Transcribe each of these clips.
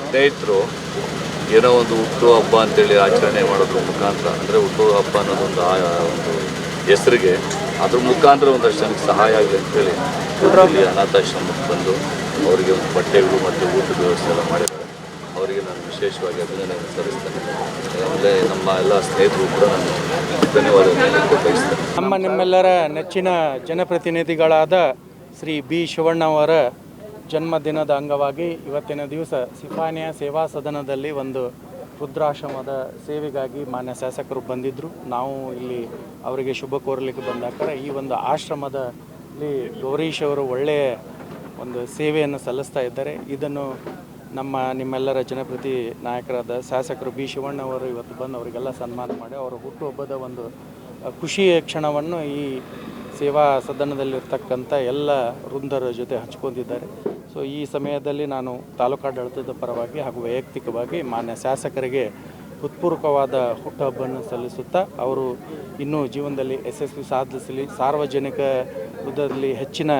ಸ್ನೇಹಿತರು ಏನೋ ಒಂದು ಹುಟ್ಟು ಹಬ್ಬ ಅಂತೇಳಿ ಆಚರಣೆ ಮಾಡೋದ್ರ ಮುಖಾಂತರ, ಅಂದರೆ ಹುಟ್ಟು ಹಬ್ಬ ಅನ್ನೋದೊಂದು ಆ- ಒಂದು ಹೆಸರಿಗೆ ಅದ್ರ ಮುಖಾಂತರ ಒಂದಷ್ಟು ಜನಕ್ಕೆ ಸಹಾಯ ಆಗಲಿ ಅಂತೇಳಿ ಇಲ್ಲಿ ಅನಾಥಾಶ್ರಮಕ್ಕೆ ಬಂದು ಅವರಿಗೆ ಒಂದು ಬಟ್ಟೆಗಳು ಮತ್ತು ಊಟದ ವ್ಯವಸ್ಥೆ ಎಲ್ಲ ಮಾಡಿದ್ದಾರೆ. ಅವರಿಗೆ ನಾನು ವಿಶೇಷವಾಗಿ ಅಭಿನಂದನೆ ಸಲ್ಲಿಸ್ತೇನೆ. ಆಮೇಲೆ ನಮ್ಮ ಎಲ್ಲ ಸ್ನೇಹಿತರು ಕೂಡ ನಾನು ಧನ್ಯವಾದಗಳನ್ನು ಬಯಸ್ತೇನೆ ನಮ್ಮ ನಿಮ್ಮೆಲ್ಲರ ನೆಚ್ಚಿನ ಜನಪ್ರತಿನಿಧಿಗಳಾದ ಶ್ರೀ ಬಿ ಶಿವಣ್ಣ ಅವರ ಜನ್ಮದಿನದ ಅಂಗವಾಗಿ ಇವತ್ತಿನ ದಿವಸ ಸಿಫಾನಿಯ ಸೇವಾ ಸದನದಲ್ಲಿ ಒಂದು ರುದ್ರಾಶ್ರಮದ ಸೇವೆಗಾಗಿ ಮಾನ್ಯ ಶಾಸಕರು ಬಂದಿದ್ದರು ನಾವು ಇಲ್ಲಿ ಅವರಿಗೆ ಶುಭ ಕೋರಲಿಕ್ಕೆ ಬಂದಾಗ ಈ ಒಂದು ಆಶ್ರಮದಲ್ಲಿ ಗೌರೀಶ್ ಅವರು ಒಳ್ಳೆಯ ಒಂದು ಸೇವೆಯನ್ನು ಸಲ್ಲಿಸ್ತಾ ಇದ್ದಾರೆ. ಇದನ್ನು ನಮ್ಮ ನಿಮ್ಮೆಲ್ಲರ ಜನಪ್ರತಿ ನಾಯಕರಾದ ಶಾಸಕರು ಬಿ ಶಿವಣ್ಣ ಅವರು ಇವತ್ತು ಬಂದು ಅವರಿಗೆಲ್ಲ ಸನ್ಮಾನ ಮಾಡಿ ಅವರ ಹುಟ್ಟುಹಬ್ಬದ ಒಂದು ಖುಷಿಯ ಕ್ಷಣವನ್ನು ಈ ಸೇವಾ ಸದನದಲ್ಲಿರ್ತಕ್ಕಂಥ ಎಲ್ಲ ವೃಂದರ ಜೊತೆ ಹಂಚ್ಕೊಂಡಿದ್ದಾರೆ. ಸೊ ಈ ಸಮಯದಲ್ಲಿ ನಾನು ತಾಲೂಕಾಡಳಿತದ ಪರವಾಗಿ ಹಾಗೂ ವೈಯಕ್ತಿಕವಾಗಿ ಮಾನ್ಯ ಶಾಸಕರಿಗೆ ಹೃತ್ಪೂರ್ವಕವಾದ ಹುಟ್ಟುಹಬ್ಬವನ್ನು ಸಲ್ಲಿಸುತ್ತಾ ಅವರು ಇನ್ನೂ ಜೀವನದಲ್ಲಿ ಯಶಸ್ವಿ ಸಾಧಿಸಲಿ, ಸಾರ್ವಜನಿಕ ವೃತ್ತದಲ್ಲಿ ಹೆಚ್ಚಿನ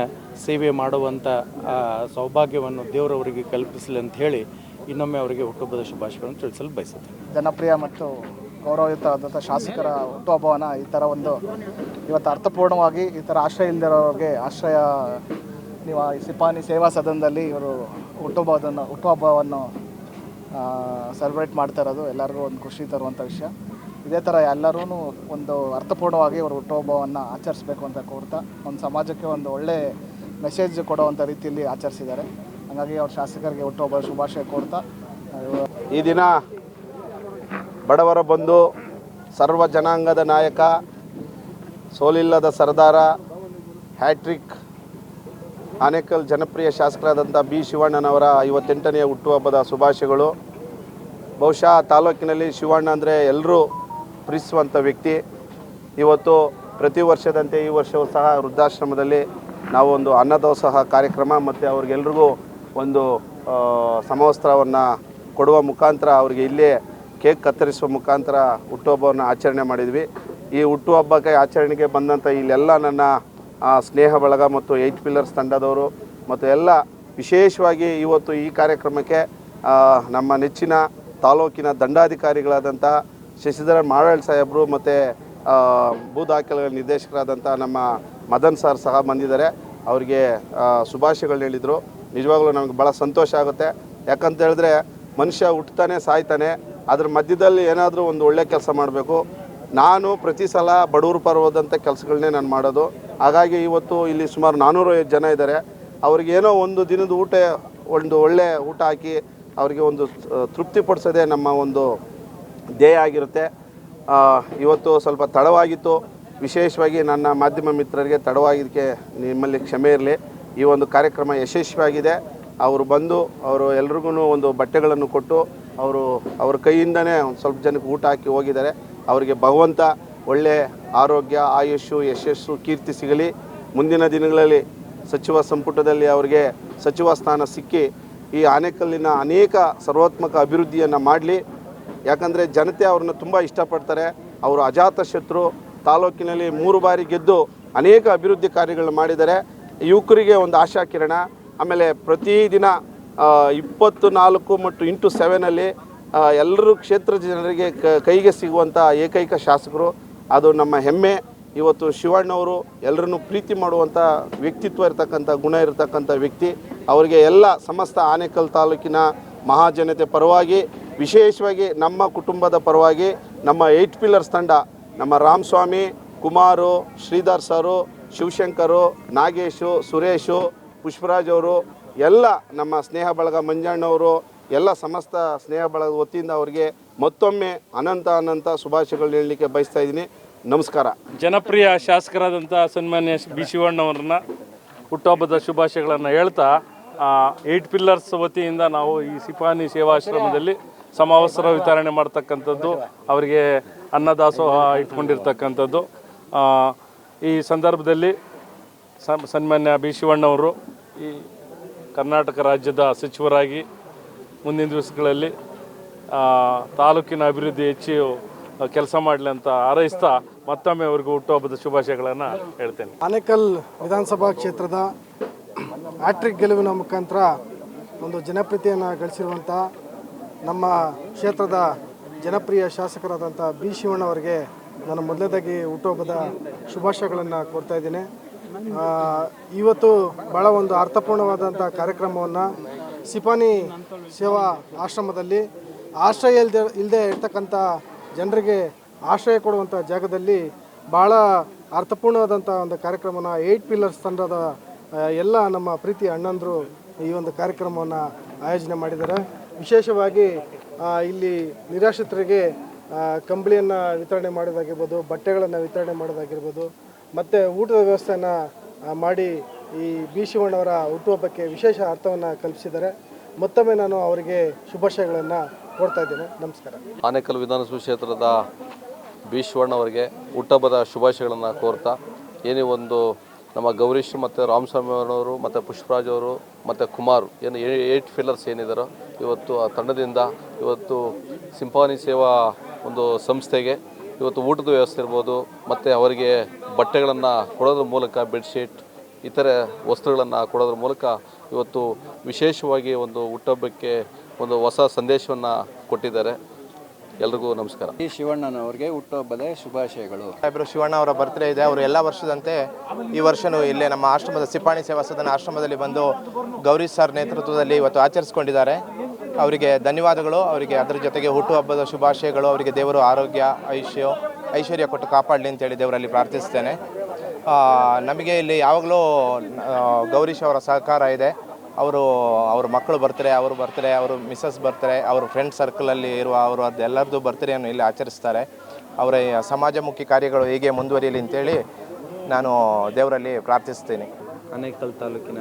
ಸೇವೆ ಮಾಡುವಂಥ ಸೌಭಾಗ್ಯವನ್ನು ದೇವರವರಿಗೆ ಕಲ್ಪಿಸಲಿ ಅಂತ ಹೇಳಿ ಇನ್ನೊಮ್ಮೆ ಅವರಿಗೆ ಹುಟ್ಟುಹಬ್ಬದ ಶುಭಾಶಯಗಳನ್ನು ತಿಳಿಸಲು ಬಯಸುತ್ತೇನೆ. ಜನಪ್ರಿಯ ಮತ್ತು ಗೌರವಯುತವಾದಂಥ ಶಾಸಕರ ಹುಟ್ಟುಹಬ್ಬವನ್ನು ಈ ಥರ ಒಂದು ಇವತ್ತು ಅರ್ಥಪೂರ್ಣವಾಗಿ ಈ ಥರ ಆಶ್ರಯ ಇಲ್ಲದಿರೋರಿಗೆ ಆಶ್ರಯ ನೀವು ಸಿಪಾನಿ ಸೇವಾ ಸದನದಲ್ಲಿ ಇವರು ಹುಟ್ಟುಹಬ್ಬವನ್ನು ಹುಟ್ಟುಹಬ್ಬವನ್ನು ಸೆಲೆಬ್ರೇಟ್ ಮಾಡ್ತಾ ಇರೋದು, ಎಲ್ಲರಿಗೂ ಒಂದು ಖುಷಿ ತರುವಂಥ ವಿಷಯ. ಇದೇ ಥರ ಎಲ್ಲರೂ ಒಂದು ಅರ್ಥಪೂರ್ಣವಾಗಿ ಅವರು ಹುಟ್ಟುಹಬ್ಬವನ್ನು ಆಚರಿಸಬೇಕು ಅಂತ ಕೋರ್ತಾ, ಒಂದು ಸಮಾಜಕ್ಕೆ ಒಂದು ಒಳ್ಳೆ ಮೆಸೇಜ್ ಕೊಡುವಂಥ ರೀತಿಯಲ್ಲಿ ಆಚರಿಸಿದ್ದಾರೆ. ಹಾಗಾಗಿ ಅವ್ರ ಶಾಸಕರಿಗೆ ಹುಟ್ಟುಹಬ್ಬ ಶುಭಾಶಯ ಕೋರ್ತಾ. ಈ ದಿನ ಬಡವರ ಬಂಧು ಸರ್ವ ಜನಾಂಗದ ನಾಯಕ, ಸೋಲಿಲ್ಲದ ಸರ್ದಾರ, ಹ್ಯಾಟ್ರಿಕ್ ಆನೇಕಲ್ ಜನಪ್ರಿಯ ಶಾಸಕರಾದಂಥ ಬಿ ಶಿವಣ್ಣನವರ ಐವತ್ತೆಂಟನೆಯ ಹುಟ್ಟುಹಬ್ಬದ ಶುಭಾಶಯಗಳು. ಬಹುಶಃ ತಾಲೂಕಿನಲ್ಲಿ ಶಿವಣ್ಣ ಅಂದರೆ ಎಲ್ಲರೂ ಪ್ರೀತಿಸುವಂಥ ವ್ಯಕ್ತಿ. ಇವತ್ತು ಪ್ರತಿ ವರ್ಷದಂತೆ ಈ ವರ್ಷವೂ ಸಹ ವೃದ್ಧಾಶ್ರಮದಲ್ಲಿ ನಾವು ಒಂದು ಅನ್ನದೋಸಹ ಕಾರ್ಯಕ್ರಮ ಮತ್ತು ಅವ್ರಿಗೆಲ್ರಿಗೂ ಒಂದು ಸಮವಸ್ತ್ರವನ್ನು ಕೊಡುವ ಮುಖಾಂತರ ಅವರಿಗೆ ಇಲ್ಲೇ ಕೇಕ್ ಕತ್ತರಿಸುವ ಮುಖಾಂತರ ಹುಟ್ಟುಹಬ್ಬವನ್ನು ಆಚರಣೆ ಮಾಡಿದ್ವಿ. ಈ ಹುಟ್ಟುಹಬ್ಬಕ್ಕೆ ಆಚರಣೆಗೆ ಬಂದಂಥ ಇಲ್ಲೆಲ್ಲ ನನ್ನ ಸ್ನೇಹ ಬಳಗ ಮತ್ತು ಏಯ್ಟ್ ಪಿಲ್ಲರ್ಸ್ ತಂಡದವರು ಮತ್ತು ಎಲ್ಲ ವಿಶೇಷವಾಗಿ ಇವತ್ತು ಈ ಕಾರ್ಯಕ್ರಮಕ್ಕೆ ನಮ್ಮ ನೆಚ್ಚಿನ ತಾಲೂಕಿನ ದಂಡಾಧಿಕಾರಿಗಳಾದಂಥ ಶಶಿಧರ ಮಾರಾಳ್ ಸಾಹೇಬರು ಮತ್ತು ಭೂ ದಾಖಲೆಗಳ ನಿರ್ದೇಶಕರಾದಂಥ ನಮ್ಮ ಮದನ್ ಸರ್ ಸಹ ಬಂದಿದ್ದಾರೆ. ಅವರಿಗೆ ಶುಭಾಶಯಗಳನ್ನ ಹೇಳಿದರು. ನಿಜವಾಗ್ಲೂ ನಮಗೆ ಭಾಳ ಸಂತೋಷ ಆಗುತ್ತೆ. ಯಾಕಂತ ಹೇಳಿದ್ರೆ ಮನುಷ್ಯ ಹುಟ್ಟುತ್ತಾನೆ, ಸಾಯ್ತಾನೆ. ಅದ್ರ ಮಧ್ಯದಲ್ಲಿ ಏನಾದರೂ ಒಂದು ಒಳ್ಳೆ ಕೆಲಸ ಮಾಡಬೇಕು. ನಾನು ಪ್ರತಿ ಸಲ ಬಡವರು ಪರವಾದಂಥ ಕೆಲಸಗಳನ್ನೇ ನಾನು ಮಾಡೋದು. ಹಾಗಾಗಿ ಇವತ್ತು ಇಲ್ಲಿ ಸುಮಾರು ನಾನ್ನೂರು ಜನ ಇದ್ದಾರೆ. ಅವ್ರಿಗೆ ಏನೋ ಒಂದು ದಿನದ ಊಟ, ಒಂದು ಒಳ್ಳೆ ಊಟ ಹಾಕಿ ಅವರಿಗೆ ಒಂದು ತೃಪ್ತಿ ಪಡಿಸೋದೇ ನಮ್ಮ ಒಂದು ಧ್ಯೇಯ ಆಗಿರುತ್ತೆ. ಇವತ್ತು ಸ್ವಲ್ಪ ತಡವಾಗಿತ್ತು. ವಿಶೇಷವಾಗಿ ನನ್ನ ಮಾಧ್ಯಮ ಮಿತ್ರರಿಗೆ ತಡವಾಗಿದ್ದಕ್ಕೆ ನಿಮ್ಮಲ್ಲಿ ಕ್ಷಮೆ ಇರಲಿ. ಈ ಒಂದು ಕಾರ್ಯಕ್ರಮ ಯಶಸ್ವಿಯಾಗಿದೆ. ಅವರು ಬಂದು, ಅವರು ಎಲ್ರಿಗೂ ಒಂದು ಬಟ್ಟೆಗಳನ್ನು ಕೊಟ್ಟು, ಅವರು ಅವ್ರ ಕೈಯಿಂದನೇ ಒಂದು ಸ್ವಲ್ಪ ಜನಕ್ಕೆ ಊಟ ಹಾಕಿ ಹೋಗಿದ್ದಾರೆ. ಅವರಿಗೆ ಭಗವಂತ ಒಳ್ಳೆ ಆರೋಗ್ಯ, ಆಯುಷ್ಯು, ಯಶಸ್ಸು, ಕೀರ್ತಿ ಸಿಗಲಿ. ಮುಂದಿನ ದಿನಗಳಲ್ಲಿ ಸಚಿವ ಸಂಪುಟದಲ್ಲಿ ಅವರಿಗೆ ಸಚಿವ ಸ್ಥಾನ ಸಿಕ್ಕಿ ಈ ಆನೆಕಲ್ಲಿನ ಅನೇಕ ಸರ್ವಾತ್ಮಕ ಅಭಿವೃದ್ಧಿಯನ್ನು ಮಾಡಲಿ. ಯಾಕಂದರೆ ಜನತೆ ಅವ್ರನ್ನ ತುಂಬ ಇಷ್ಟಪಡ್ತಾರೆ. ಅವರು ಅಜಾತ ಶತ್ರು. ತಾಲೂಕಿನಲ್ಲಿ ಮೂರು ಬಾರಿ ಗೆದ್ದು ಅನೇಕ ಅಭಿವೃದ್ಧಿ ಕಾರ್ಯಗಳನ್ನು ಮಾಡಿದ್ದಾರೆ. ಯುವಕರಿಗೆ ಒಂದು ಆಶಾ ಕಿರಣ. ಆಮೇಲೆ ಪ್ರತಿದಿನ ಇಪ್ಪತ್ತು ನಾಲ್ಕು ಮತ್ತು ಇಂಟು ಸೆವೆನಲ್ಲಿ ಎಲ್ಲರೂ ಕ್ಷೇತ್ರ ಜನರಿಗೆ ಕೈಗೆ ಸಿಗುವಂಥ ಏಕೈಕ ಶಾಸಕರು. ಅದು ನಮ್ಮ ಹೆಮ್ಮೆ. ಇವತ್ತು ಶಿವಣ್ಣವರು ಎಲ್ಲರನ್ನು ಪ್ರೀತಿ ಮಾಡುವಂಥ ವ್ಯಕ್ತಿತ್ವ ಇರತಕ್ಕಂಥ, ಗುಣ ಇರತಕ್ಕಂಥ ವ್ಯಕ್ತಿ. ಅವರಿಗೆ ಎಲ್ಲ ಸಮಸ್ತ ಆನೇಕಲ್ ತಾಲೂಕಿನ ಮಹಾಜನತೆ ಪರವಾಗಿ, ವಿಶೇಷವಾಗಿ ನಮ್ಮ ಕುಟುಂಬದ ಪರವಾಗಿ, ನಮ್ಮ ಏಟ್ ಪಿಲ್ಲರ್ಸ್ ತಂಡ, ನಮ್ಮ ರಾಮಸ್ವಾಮಿ, ಕುಮಾರು, ಶ್ರೀಧರ್ ಸರು, ಶಿವಶಂಕರು, ನಾಗೇಶು, ಸುರೇಶು, ಪುಷ್ಪರಾಜ್ ಅವರು, ಎಲ್ಲ ನಮ್ಮ ಸ್ನೇಹ ಬಳಗ ಮಂಜಣ್ಣವರು ಎಲ್ಲ ಸಮಸ್ತ ಸ್ನೇಹ ಬಳಗದ ವತಿಯಿಂದ ಅವರಿಗೆ ಮತ್ತೊಮ್ಮೆ ಅನಂತ ಅನಂತ ಶುಭಾಶಯಗಳು ಹೇಳಲಿಕ್ಕೆ ಬಯಸ್ತಾ ಇದ್ದೀನಿ. ನಮಸ್ಕಾರ. ಜನಪ್ರಿಯ ಶಾಸಕರಾದಂಥ ಸನ್ಮಾನ್ಯ ಬಿ ಶಿವಣ್ಣವ್ರನ್ನ ಹುಟ್ಟುಹಬ್ಬದ ಶುಭಾಶಯಗಳನ್ನು ಹೇಳ್ತಾ ಏಟ್ ಪಿಲ್ಲರ್ಸ್ ವತಿಯಿಂದ ನಾವು ಈ ಸಿಪಾನಿ ಸೇವಾಶ್ರಮದಲ್ಲಿ ಸಮವಸ್ತ್ರ ವಿತರಣೆ ಮಾಡ್ತಕ್ಕಂಥದ್ದು, ಅವರಿಗೆ ಅನ್ನದಾಸೋಹ ಇಟ್ಕೊಂಡಿರ್ತಕ್ಕಂಥದ್ದು. ಈ ಸಂದರ್ಭದಲ್ಲಿ ಸನ್- ಸನ್ಮಾನ್ಯ ಬಿ ಶಿವಣ್ಣವರು ಈ ಕರ್ನಾಟಕ ರಾಜ್ಯದ ಸಚಿವರಾಗಿ ಮುಂದಿನ ದಿವಸಗಳಲ್ಲಿ ತಾಲೂಕಿನ ಅಭಿವೃದ್ಧಿ ಹೆಚ್ಚು ಕೆಲಸ ಮಾಡಲಿ ಅಂತ ಹಾರೈಸ್ತಾ ಮತ್ತೊಮ್ಮೆ ಅವ್ರಿಗೆ ಹುಟ್ಟುಹಬ್ಬದ ಶುಭಾಶಯಗಳನ್ನು ಹೇಳ್ತೇನೆ. ಆನೇಕಲ್ ವಿಧಾನಸಭಾ ಕ್ಷೇತ್ರದ ಹ್ಯಾಟ್ರಿಕ್ ಗೆಲುವಿನ ಮುಖಾಂತರ ಒಂದು ಜನಪ್ರಿಯತೆಯನ್ನು ಗಳಿಸಿರುವಂಥ ನಮ್ಮ ಕ್ಷೇತ್ರದ ಜನಪ್ರಿಯ ಶಾಸಕರಾದಂಥ ಬಿ ಶಿವಣ್ಣವರಿಗೆ ನಾನು ಮೊದಲನೇದಾಗಿ ಹುಟ್ಟುಹಬ್ಬದ ಶುಭಾಶಯಗಳನ್ನು ಕೋರ್ತಾ ಇದ್ದೀನಿ. ಇವತ್ತು ಭಾಳ ಒಂದು ಅರ್ಥಪೂರ್ಣವಾದಂಥ ಕಾರ್ಯಕ್ರಮವನ್ನು ಸಿಪಾನಿ ಸೇವಾ ಆಶ್ರಮದಲ್ಲಿ ಆಶ್ರಯ ಇಲ್ಲದೆ ಇಲ್ಲದೆ ಇರ್ತಕ್ಕಂಥ ಜನರಿಗೆ ಆಶ್ರಯ ಕೊಡುವಂಥ ಜಾಗದಲ್ಲಿ ಭಾಳ ಅರ್ಥಪೂರ್ಣವಾದಂಥ ಒಂದು ಕಾರ್ಯಕ್ರಮನ ಏಯ್ಟ್ ಪಿಲ್ಲರ್ಸ್ ತಂಡದ ಎಲ್ಲ ನಮ್ಮ ಪ್ರೀತಿ ಅಣ್ಣಂದರು ಈ ಒಂದು ಕಾರ್ಯಕ್ರಮವನ್ನು ಆಯೋಜನೆ ಮಾಡಿದ್ದಾರೆ. ವಿಶೇಷವಾಗಿ ಇಲ್ಲಿ ನಿರಾಶ್ರಿತರಿಗೆ ಕಂಬಳಿಯನ್ನು ವಿತರಣೆ ಮಾಡೋದಾಗಿರ್ಬೋದು, ಬಟ್ಟೆಗಳನ್ನು ವಿತರಣೆ ಮಾಡೋದಾಗಿರ್ಬೋದು, ಮತ್ತು ಊಟದ ವ್ಯವಸ್ಥೆಯನ್ನು ಮಾಡಿ ಈ ಬಿ ಶಿವಣ್ಣವರ ಹುಟ್ಟುಹಬ್ಬಕ್ಕೆ ವಿಶೇಷ ಅರ್ಥವನ್ನು ಕಲ್ಪಿಸಿದ್ದಾರೆ. ಮತ್ತೊಮ್ಮೆ ನಾನು ಅವರಿಗೆ ಶುಭಾಶಯಗಳನ್ನು ಕೊಡ್ತಾ ಇದ್ದೇನೆ. ನಮಸ್ಕಾರ. ಆನೇಕಲ್ ವಿಧಾನಸಭಾ ಕ್ಷೇತ್ರದ ಬಿ ಶಿವಣ್ಣವರಿಗೆ ಹುಟ್ಟಹಬ್ಬದ ಶುಭಾಶಯಗಳನ್ನು ಕೋರ್ತಾ, ಏನೇ ಒಂದು ನಮ್ಮ ಗೌರೀಶ್ ಮತ್ತು ರಾಮಸ್ವಾಮಿ ಅವರವರು ಮತ್ತು ಪುಷ್ಪರಾಜ್ ಅವರು ಮತ್ತು ಕುಮಾರ್, ಏನು ಏಟ್ ಫಿಲ್ಲರ್ಸ್ ಏನಿದ್ದಾರೋ ಇವತ್ತು ಆ ತಂಡದಿಂದ ಇವತ್ತು ಸಿಂಪಾನಿ ಸೇವಾ ಒಂದು ಸಂಸ್ಥೆಗೆ ಇವತ್ತು ಊಟದ ವ್ಯವಸ್ಥೆ ಇರ್ಬೋದು, ಮತ್ತು ಅವರಿಗೆ ಬಟ್ಟೆಗಳನ್ನು ಕೊಡೋದ್ರ ಮೂಲಕ ಬೆಡ್ಶೀಟ್ ಇತರೆ ವಸ್ತುಗಳನ್ನು ಕೊಡೋದ್ರ ಮೂಲಕ ಇವತ್ತು ವಿಶೇಷವಾಗಿ ಒಂದು ಹುಟ್ಟುಹಬ್ಬಕ್ಕೆ ಒಂದು ಹೊಸ ಸಂದೇಶವನ್ನು ಕೊಟ್ಟಿದ್ದಾರೆ. ಎಲ್ರಿಗೂ ನಮಸ್ಕಾರ. ಈ ಶಿವಣ್ಣನವ್ರಿಗೆ ಹುಟ್ಟುಹಬ್ಬದ ಶುಭಾಶಯಗಳು. ಸಾಹೇಬರು ಶಿವಣ್ಣ ಅವರ ಬರ್ತ್ಡೇ ಇದೆ. ಅವರು ಎಲ್ಲ ವರ್ಷದಂತೆ ಈ ವರ್ಷನೂ ಇಲ್ಲೇ ನಮ್ಮ ಆಶ್ರಮದ ಸಿಪಾಣಿ ಸೇವಾ ಸದನ ಆಶ್ರಮದಲ್ಲಿ ಬಂದು ಗೌರಿ ಸರ್ ನೇತೃತ್ವದಲ್ಲಿ ಇವತ್ತು ಆಚರಿಸ್ಕೊಂಡಿದ್ದಾರೆ. ಅವರಿಗೆ ಧನ್ಯವಾದಗಳು. ಅವರಿಗೆ ಅದರ ಜೊತೆಗೆ ಹುಟ್ಟುಹಬ್ಬದ ಶುಭಾಶಯಗಳು. ಅವರಿಗೆ ದೇವರು ಆರೋಗ್ಯ ಐಶ್ಯ ಐಶ್ವರ್ಯ ಕೊಟ್ಟು ಕಾಪಾಡಲಿ ಅಂತೇಳಿ ದೇವರಲ್ಲಿ ಪ್ರಾರ್ಥಿಸ್ತೇನೆ. ನಮಗೆ ಇಲ್ಲಿ ಯಾವಾಗಲೂ ಗೌರೀಶ್ ಅವರ ಸಹಕಾರ ಇದೆ. ಅವರು, ಅವ್ರ ಮಕ್ಕಳು ಬರ್ತಾರೆ, ಅವರು ಬರ್ತಾರೆ, ಅವರು ಮಿಸ್ಸಸ್ ಬರ್ತಾರೆ, ಅವ್ರ ಫ್ರೆಂಡ್ ಸರ್ಕಲಲ್ಲಿ ಇರುವ ಅವರು ಅದೆಲ್ಲರದ್ದು ಬರ್ತ್ಡೇಯನ್ನು ಇಲ್ಲಿ ಆಚರಿಸ್ತಾರೆ. ಅವರ, ಸಮಾಜಮುಖಿ ಕಾರ್ಯಗಳು ಹೀಗೆ ಮುಂದುವರಿಯಲಿ ಅಂತೇಳಿ ನಾನು ದೇವರಲ್ಲಿ ಪ್ರಾರ್ಥಿಸ್ತೀನಿ. ಅನೇಕಲ್ ತಾಲೂಕಿನ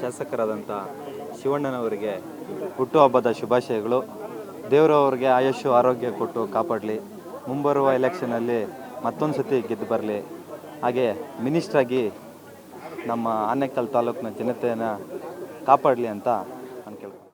ಶಾಸಕರಾದಂಥ ಶಿವಣ್ಣನವರಿಗೆ ಹುಟ್ಟುಹಬ್ಬದ ಶುಭಾಶಯಗಳು. ದೇವರು ಅವರಿಗೆ ಆರೋಗ್ಯ ಕೊಟ್ಟು ಕಾಪಾಡಲಿ. ಮುಂಬರುವ ಎಲೆಕ್ಷನಲ್ಲಿ ಮತ್ತೊಂದು ಸತಿ ಗೆದ್ದು ಬರಲಿ. ಹಾಗೆ ಮಿನಿಸ್ಟ್ರಾಗಿ ನಮ್ಮ ಆನೇಕಲ್ ತಾಲೂಕಿನ ಜನತೆಯನ್ನು ಕಾಪಾಡಲಿ ಅಂತ